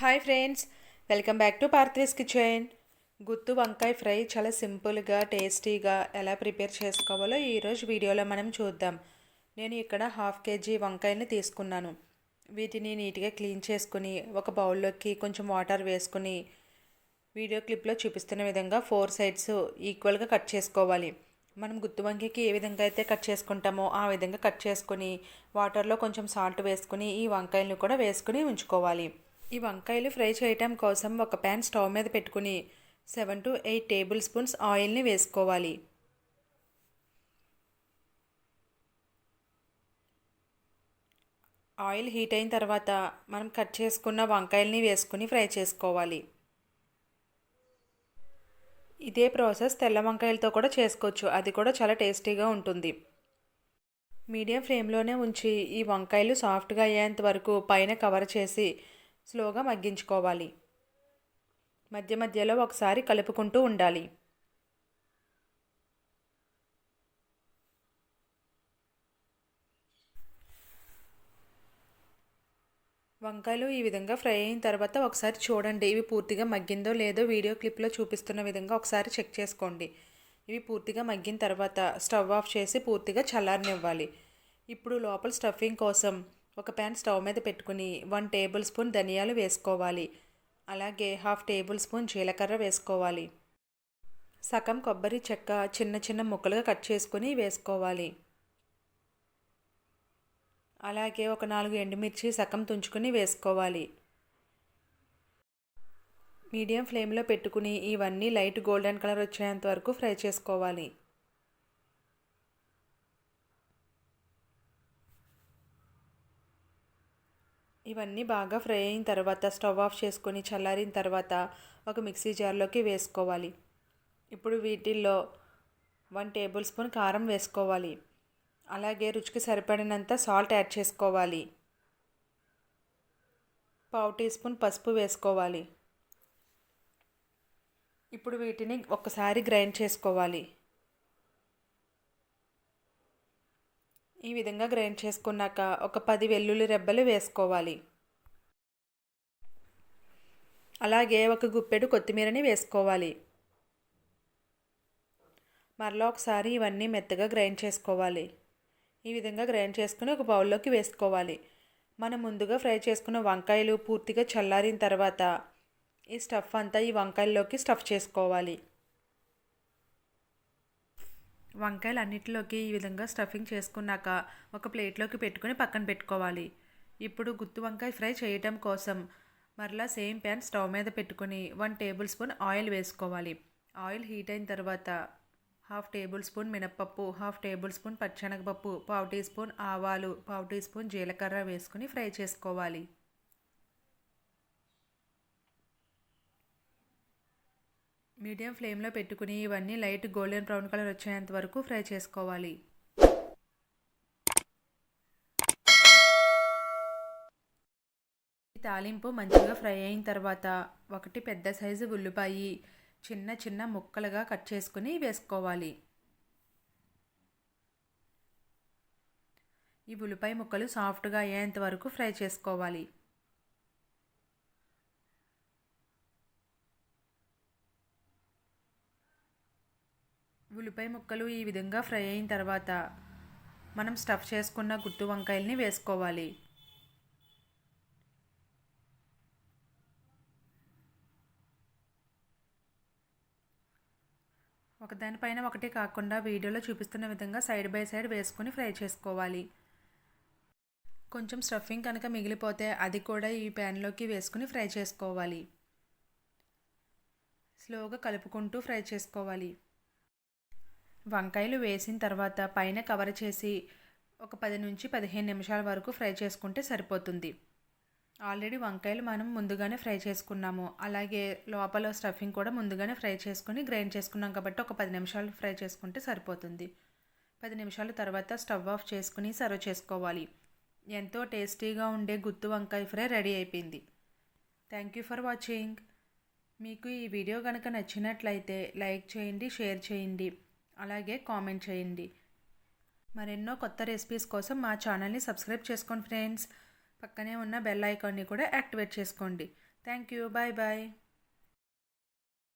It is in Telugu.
Hi friends welcome back to Parthi's kitchen గుత్తు వంకాయ ఫ్రై చాలా సింపుల్గా టేస్టీగా ఎలా ప్రిపేర్ చేసుకోవాలో ఈరోజు వీడియోలో మనం చూద్దాం. నేను ఇక్కడ హాఫ్ కేజీ వంకాయల్ని తీసుకున్నాను. వీటిని నీట్గా క్లీన్ చేసుకుని ఒక బౌల్లోకి కొంచెం వాటర్ వేసుకుని వీడియో క్లిప్లో చూపిస్తున్న విధంగా ఫోర్ సైడ్స్ ఈక్వల్గా కట్ చేసుకోవాలి. మనం గుత్తు వంకాయకి ఏ విధంగా అయితే కట్ చేసుకుంటామో ఆ విధంగా కట్ చేసుకుని వాటర్లో కొంచెం సాల్ట్ వేసుకుని ఈ వంకాయలను కూడా వేసుకుని ఉంచుకోవాలి. ఈ వంకాయలు ఫ్రై చేయటం కోసం ఒక ప్యాన్ స్టవ్ మీద పెట్టుకుని seven to eight tablespoons ఆయిల్ని వేసుకోవాలి. ఆయిల్ హీట్ అయిన తర్వాత మనం కట్ చేసుకున్న వంకాయల్ని వేసుకుని ఫ్రై చేసుకోవాలి. ఇదే ప్రాసెస్ తెల్ల వంకాయలతో కూడా చేసుకోవచ్చు. అది కూడా చాలా టేస్టీగా ఉంటుంది. మీడియం ఫ్లేమ్లోనే ఉంచి ఈ వంకాయలు సాఫ్ట్గా అయ్యేంత వరకు పైన కవర్ చేసి స్లోగా మగ్గించుకోవాలి. మధ్య మధ్యలో ఒకసారి కలుపుకుంటూ ఉండాలి. వంకాయలు ఈ విధంగా ఫ్రై అయిన తర్వాత ఒకసారి చూడండి ఇవి పూర్తిగా మగ్గిందో లేదో వీడియో క్లిప్లో చూపిస్తున్న విధంగా ఒకసారి చెక్ చేసుకోండి. ఇవి పూర్తిగా మగ్గిన తర్వాత స్టవ్ ఆఫ్ చేసి పూర్తిగా చల్లారనివ్వాలి. ఇప్పుడు లోపల స్టఫింగ్ కోసం ఒక ప్యాన్ స్టవ్ మీద పెట్టుకుని వన్ టేబుల్ స్పూన్ ధనియాలు వేసుకోవాలి. అలాగే హాఫ్ టేబుల్ స్పూన్ జీలకర్ర వేసుకోవాలి. సగం కొబ్బరి చెక్క చిన్న చిన్న ముక్కలుగా కట్ చేసుకుని వేసుకోవాలి. అలాగే ఒక నాలుగు ఎండుమిర్చి సగం తుంచుకుని వేసుకోవాలి. మీడియం ఫ్లేమ్లో పెట్టుకుని ఇవన్నీ లైట్ గోల్డెన్ కలర్ వచ్చేంత వరకు ఫ్రై చేసుకోవాలి. ఇవన్నీ బాగా ఫ్రై అయిన తర్వాత స్టవ్ ఆఫ్ చేసుకొని చల్లారిన తర్వాత ఒక మిక్సీ జార్లోకి వేసుకోవాలి. ఇప్పుడు వీటిల్లో వన్ టేబుల్ స్పూన్ కారం వేసుకోవాలి. అలాగే రుచికి సరిపడినంత సాల్ట్ యాడ్ చేసుకోవాలి. పావు టీ స్పూన్ పసుపు వేసుకోవాలి. ఇప్పుడు వీటిని ఒక్కసారి గ్రైండ్ చేసుకోవాలి. ఈ విధంగా గ్రైండ్ చేసుకున్నాక ఒక పది వెల్లుల్లి రెబ్బలు వేసుకోవాలి. అలాగే ఒక గుప్పెడు కొత్తిమీరని వేసుకోవాలి. మరలా ఒకసారి ఇవన్నీ మెత్తగా గ్రైండ్ చేసుకోవాలి. ఈ విధంగా గ్రైండ్ చేసుకుని ఒక బౌల్లోకి వేసుకోవాలి. మనం ముందుగా ఫ్రై చేసుకున్న వంకాయలు పూర్తిగా చల్లారిన తర్వాత ఈ స్టఫ్ అంతా ఈ వంకాయల్లోకి స్టఫ్ చేసుకోవాలి. వంకాయలు అన్నిటిలోకి ఈ విధంగా స్టఫింగ్ చేసుకున్నాక ఒక ప్లేట్లోకి పెట్టుకొని పక్కన పెట్టుకోవాలి. ఇప్పుడు గుత్తి వంకాయ ఫ్రై చేయటం కోసం మరలా సేమ్ ప్యాన్ స్టవ్ మీద పెట్టుకొని వన్ టేబుల్ స్పూన్ ఆయిల్ వేసుకోవాలి. ఆయిల్ హీట్ అయిన తర్వాత హాఫ్ టేబుల్ స్పూన్ మినప్పప్పు హాఫ్ టేబుల్ స్పూన్ పచ్చనగపప్పు పావు టీ స్పూన్ ఆవాలు పావు టీ స్పూన్ జీలకర్ర వేసుకుని ఫ్రై చేసుకోవాలి. మీడియం ఫ్లేమ్లో పెట్టుకుని ఇవన్నీ లైట్ గోల్డెన్ బ్రౌన్ కలర్ వచ్చేంత వరకు ఫ్రై చేసుకోవాలి. ఈ తాలింపు మంచిగా ఫ్రై అయిన తర్వాత ఒకటి పెద్ద సైజు ఉల్లిపాయి చిన్న చిన్న ముక్కలుగా కట్ చేసుకుని వేసుకోవాలి. ఈ ఉల్లిపాయ ముక్కలు సాఫ్ట్గా అయ్యేంత వరకు ఫ్రై చేసుకోవాలి. ఉల్లిపాయ ముక్కలు ఈ విధంగా ఫ్రై అయిన తర్వాత మనం స్టఫ్ చేసుకున్న గుత్తు వంకాయల్ని వేసుకోవాలి. ఒకదానిపైన ఒకటి కాకుండా వీడియోలో చూపిస్తున్న విధంగా సైడ్ బై సైడ్ వేసుకుని ఫ్రై చేసుకోవాలి. కొంచెం స్టఫింగ్ కనుక మిగిలిపోతే అది కూడా ఈ ప్యాన్లోకి వేసుకుని ఫ్రై చేసుకోవాలి. స్లోగా కలుపుకుంటూ ఫ్రై చేసుకోవాలి. వంకాయలు వేసిన తర్వాత పైన కవర్ చేసి ఒక పది నుంచి పదిహేను నిమిషాల వరకు ఫ్రై చేసుకుంటే సరిపోతుంది. ఆల్రెడీ వంకాయలు మనం ముందుగానే ఫ్రై చేసుకున్నాము. అలాగే లోపల స్టఫింగ్ కూడా ముందుగానే ఫ్రై చేసుకుని గ్రైండ్ చేసుకున్నాం కాబట్టి ఒక పది నిమిషాలు ఫ్రై చేసుకుంటే సరిపోతుంది. పది నిమిషాల తర్వాత స్టవ్ ఆఫ్ చేసుకుని సర్వ్ చేసుకోవాలి. ఎంతో టేస్టీగా ఉండే గుత్తు వంకాయ ఫ్రై రెడీ అయిపోయింది. థ్యాంక్ యూ ఫర్ వాచింగ్ మీకు ఈ వీడియో కనుక నచ్చినట్లయితే లైక్ చేయండి షేర్ చేయండి. అలాగే కామెంట్ చేయండి. మరెన్నో కొత్త రెసిపీస్ కోసం మా ఛానల్ని సబ్స్క్రైబ్ చేసుకోండి ఫ్రెండ్స్. పక్కనే ఉన్న బెల్ ఐకాన్ని కూడా యాక్టివేట్ చేసుకోండి. Thank you. Bye bye.